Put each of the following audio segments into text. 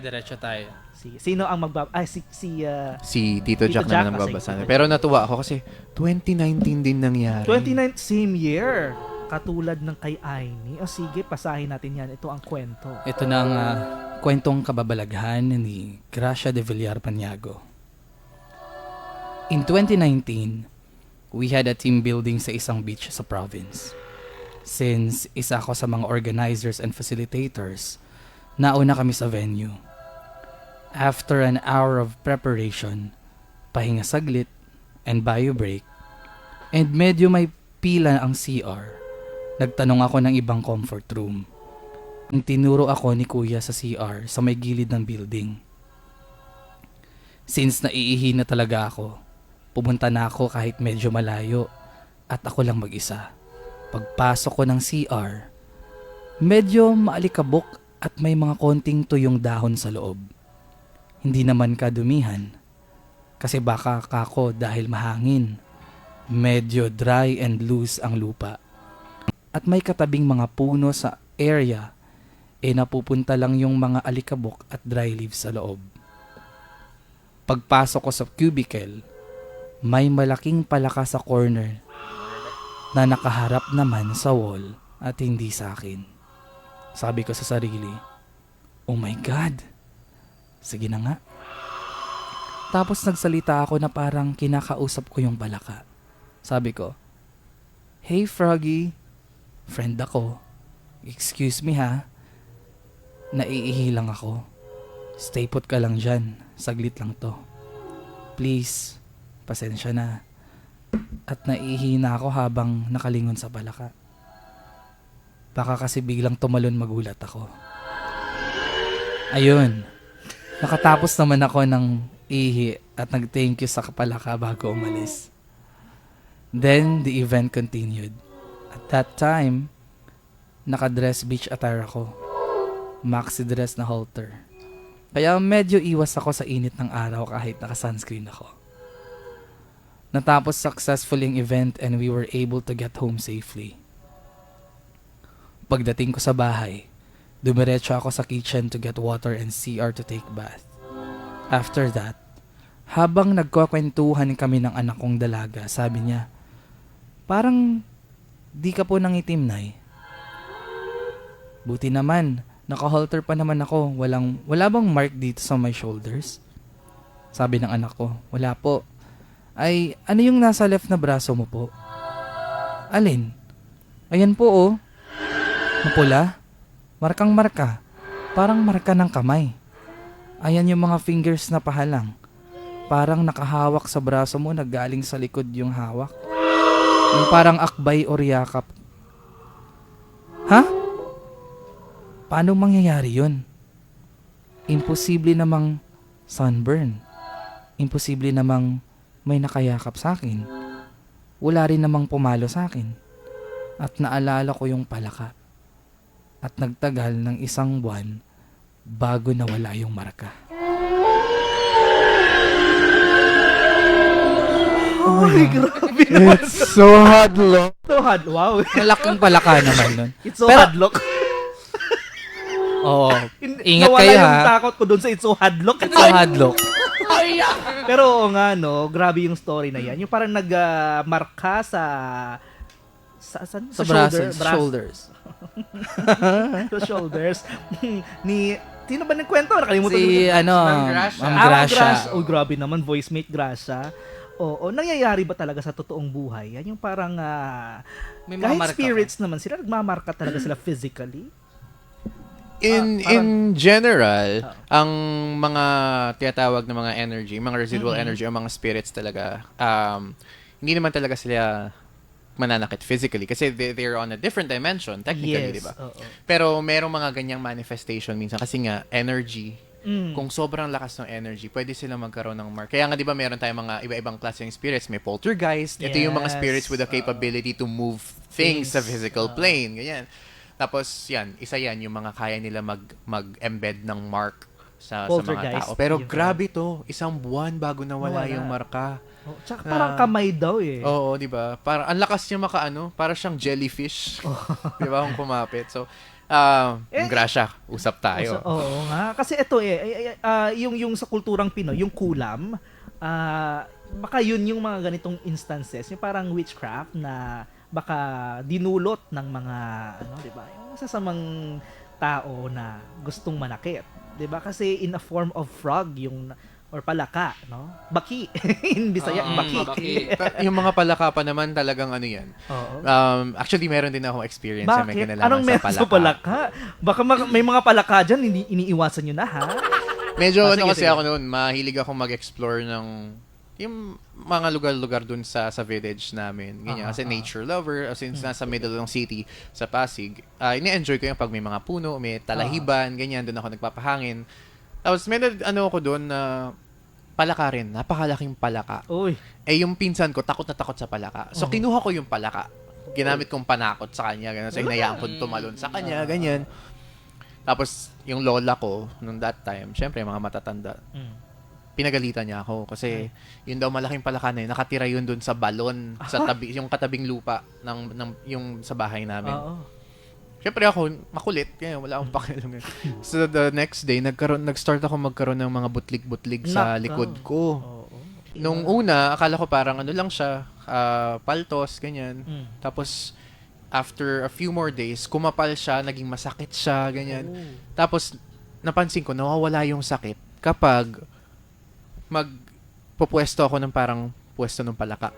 diretso tayo. Si, sino ang magbab... Ay, si... si ah, Si Tito, Tito Jack, Jack naman ang kasi. babasa. Pero natuwa ako kasi 2019 din nangyari. 29th same year. Katulad ng kay Aini. O sige, pasahin natin yan. Ito ang kwento. Ito na ang ah, kwentong kababalaghan ni Gracia de Villar Paniago. In 2019, we had a team building sa isang beach sa province. Since isa ako sa mga organizers and facilitators, nauna kami sa venue. After an hour of preparation, pahinga saglit, and bio break, and medyo may pila ang CR, nagtanong ako ng ibang comfort room. Nang tinuro ako ni kuya sa CR sa may gilid ng building. Since naiihi na talaga ako, pumunta na ako kahit medyo malayo at ako lang mag-isa. Pagpasok ko ng CR, medyo maalikabok at may mga konting tuyong dahon sa loob. Hindi naman kadumihan kasi baka kako dahil mahangin. Medyo dry and loose ang lupa. At may katabing mga puno sa area eh napupunta lang yung mga alikabok at dry leaves sa loob. Pagpasok ko sa cubicle, may malaking palaka sa corner na nakaharap naman sa wall at hindi sa akin. Sabi ko sa sarili, Oh my God! Sige na nga. Tapos nagsalita ako na parang kinakausap ko yung palaka. Sabi ko, Hey Froggy, friend ako. Excuse me ha. Naiihi lang ako. Stay put ka lang dyan. Saglit lang to. Please, pasensya na. At naiihi na ako habang nakalingon sa palaka. Baka kasi biglang tumalon magulat ako. Ayun. Nakatapos naman ako ng ihi at nag-thank you sa kapalaka bago umalis. Then, the event continued. At that time, nakadress beach attire ako. Maxi dress na halter. Kaya medyo iwas ako sa init ng araw kahit naka-sunscreen ako. Natapos successful yung event and we were able to get home safely. Pagdating ko sa bahay, dumiretso ako sa kitchen to get water and CR to take bath. After that, habang nagkakwentuhan kami ng anak kong dalaga, sabi niya, parang di ka po nangitim, Nay. Buti naman, naka-halter pa naman ako. Walang, wala bang mark dito sa my shoulders? Sabi ng anak ko, wala po. Ay, ano yung nasa left na braso mo po? Alin? Ayan po oh. Mapula? Markang marka. Parang marka ng kamay. Ayan yung mga fingers na pahalang. Parang nakahawak sa braso mo na galing sa likod yung hawak. Yung parang akbay or yakap. Ha? Paano mangyayari yun? Imposible namang sunburn. Imposible namang may nakayakap sa akin. Wala rin namang pumalo sa akin. At naalala ko yung palaka. At nagtagal ng isang buwan bago nawala yung marka. Ay, grabe naman. It's so hadlock. Ito, had, wow. Malaking palaka naman nun. It's so Pero- hadlock. Oo. Ingat nawala kayo yung ha. takot ko doon sa It's so hadlock. Ito hadlock. Pero oo nga, no, grabe yung story na yan. Yung parang nagmarka sa... Sa, sa, Sa braso, shoulder, sa shoulders. sa shoulders. ni... Sino ba nagkwento? Nakalimutan ko. Si ano, Ma'am Gracia. Ma'am Ah, Gracia. Oh, grabe naman. Voice mate Gracia. Oo, nangyayari ba talaga sa totoong buhay? Yan yung parang... ah, May mga kahit spirits naman sila, nagmamarka talaga sila physically. In Ah, in general, Ah. ang mga tinatawag na mga energy, mga residual Mm-mm. energy o mga spirits talaga, um, hindi naman talaga sila mananakit physically kasi they, they're on a different dimension technically, yes. di ba? Pero merong mga ganyang manifestation minsan kasi nga energy, Mm. kung sobrang lakas ng energy, pwede sila magkaroon ng mark. Kaya nga 'di ba meron tayong mga iba-ibang klaseng spirits, may poltergeist. Ito yung mga Yes. spirits with the capability to move things, Things. sa physical Ah. plane, ganyan. Tapos yan, isa yan yung mga kaya nila mag mag-embed ng mark sa, sa mga tao. Pero yun. grabe to, isang buwan bago nawala Nawala. yung marka. Oh, tsaka parang Ah. kamay daw eh. Oo, 'di ba? Para ang lakas niya makaano, para siyang jellyfish. Oh. 'Di ba kung kumapit. So Ah, Eh, grasya, usap tayo. So, oo nga. Kasi ito eh, ay- ay- ah, yung, yung sa kulturang Pinoy, yung kulam, ah, baka yun yung mga ganitong instances, yung parang witchcraft na baka dinulot ng mga, ano, di ba? Yung masasamang tao na gustong manakit. Di ba? Kasi in a form of frog, yung or palaka, no? Baki. in Bisaya, Ah, baki. baki. Ta- yung mga palaka pa naman talagang ano yan. Oo. Um, actually, meron din ako experience na may Bakit? kinalaman Anong sa palaka. sa palaka? Baka ma- may mga palaka dyan, ini- iniiwasan nyo na, ha? Medyo Ah, ano sige, kasi sige. ako noon, mahilig ako mag-explore ng yung mga lugar-lugar dun sa sa village namin. Ganyan. Ah, Kasi ah. nature lover, since nasa middle ng city, sa Pasig, ah ini-enjoy ko yung pag may mga puno, may talahiban, ganyan, doon ako nagpapahangin. Tapos may ano ako doon na palaka rin, napakalaking palaka. Uy. Eh yung pinsan ko, takot na takot sa palaka. So Oh. kinuha ko yung palaka. Ginamit kong panakot sa kanya, ganun. So hinayaan ko tumalon sa kanya, ganyan. Tapos yung lola ko, nung that time, syempre mga matatanda, Mm. Pinagalitan niya ako kasi yun daw malaking palaka na yun, nakatira yun dun sa balon, sa tabi, yung katabing lupa ng, ng yung sa bahay namin. Oo. Syempre ako, makulit, kaya wala akong pakialam. so the next day, nagkaroon, nag-start ako magkaroon ng mga butlig-butlig sa Nako. likod ko. Oo. Nung una, akala ko parang ano lang siya, ah, paltos, ganyan. Mm. Tapos, after a few more days, kumapal siya, naging masakit siya, ganyan. Oh. Tapos, napansin ko, nawawala yung sakit kapag magpupwesto ako ng parang pwesto ng palaka.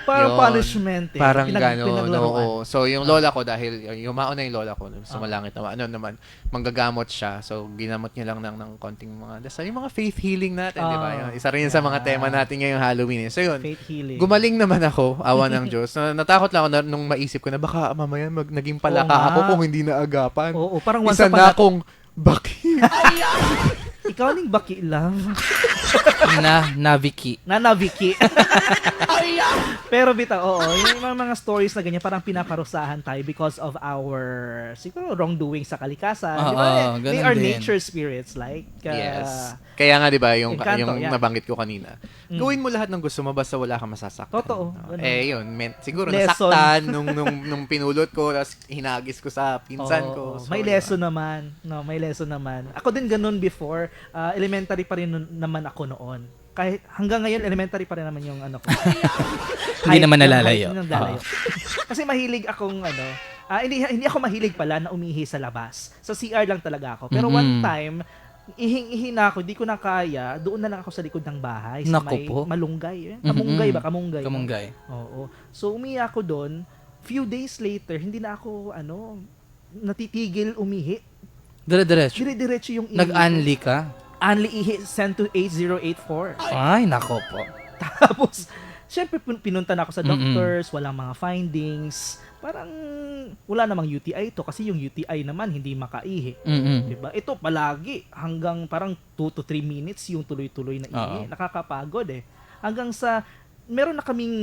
Parang Yun. punishment eh. Parang Pinag- gano'n, oo. So, yung lola ko, dahil yumao na yung lola ko, sumalangit naman, ano naman, manggagamot siya. So, ginamot niya lang ng, ng konting mga dasal. Yung mga faith healing natin, di ba? Ah, Yun, Isa rin yun sa mga tema natin ngayong Halloween. eh. So, yun. Faith healing. Gumaling naman ako, awa ng Diyos. Na, natakot lang ako na, nung maisip ko na baka mamaya mag, naging palaka Oo nga. ako kung hindi na agapan. Oo, parang once Isa upon na a- akong baki. Ikaw ning baki love. na Naviki. Nana Vicky. Pero bita, oo, yung mga, mga stories na ganyan, parang pinaparusahan tayo because of our, siguro, wrongdoing sa kalikasan. Di ba? Oo, They ganun are din. nature spirits, like, uh, yes. Kaya nga 'di ba yung Encanto, yung yeah. nabanggit ko kanina. Mm. Gawin mo lahat ng gusto mo basta wala kang masasaktan. Totoo, No? ganun. Eh yun, men, siguro Lesson. nasaktan nung nung nung pinulot ko tapos hinagis ko sa pinsan ko. Oo, So, may diba? lesson naman. No, may lesson naman. Ako din ganun before. Ah, elementary pa rin nun- naman ako noon. Kahit hanggang ngayon elementary pa rin naman yung ano ko. Hindi naman nalalayo. ng lalayo. Kasi mahilig akong ano, ah, hindi hindi ako mahilig pala na umihi sa labas. Sa CR lang talaga ako. Pero one Mhm. time ihing-ihi na ako, di ko na kaya, doon na lang ako sa likod ng bahay. Sa Naku may po. malunggay. Eh. Kamunggay Mhm. ba? Kamunggay. Kamunggay. Oo. So, umihi ako doon. Few days later, hindi na ako, ano, natitigil umihi. Dire-diretso. Dire-diretso yung ihi. Nag-unli ka? Unli ihi sent to 8084. Ay, nako po. Tapos, syempre pin- pinunta na ako sa doctors, walang mga findings. Parang wala namang UTI ito kasi yung UTI naman hindi makaihi. Mm-mm. Diba? Ito palagi hanggang parang 2 to 3 minutes yung tuloy-tuloy na ihi. Oo. Nakakapagod eh. Hanggang sa meron na kaming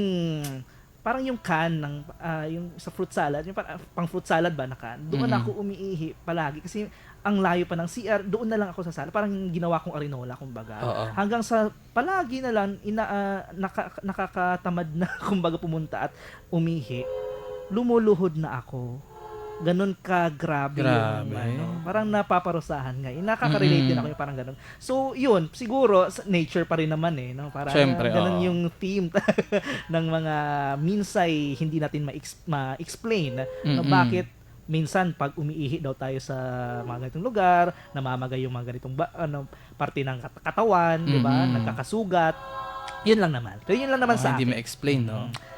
parang yung can ng ah, yung sa fruit salad, yung parang, pang fruit salad ba na can. Doon Mm-mm. ako umiihi palagi kasi ang layo pa ng CR, doon na lang ako sa sala. Parang ginawa kong arinola, kumbaga. Oo. Hanggang sa palagi na lang, ina, ah, naka, nakakatamad na, kumbaga, pumunta at umihi. Lumuluhod na ako. Ganon ka grabe, yung Grabe. ano, parang napaparusahan nga. Eh, Nakaka-relate din Mm-mm. ako yung parang ganon. So, yun, siguro, nature pa rin naman eh. No? Parang Siyempre, ganon oo. yung theme ng mga minsay hindi natin ma-ex- ma-explain na Mm-mm. bakit minsan pag umiihi daw tayo sa mga ganitong lugar, namamagay yung mga ganitong ba, ano, parte ng kat- katawan, di ba? Nagkakasugat. Yun lang naman. Pero yun lang naman Ah, sa Hindi akin. ma-explain, no? Mm.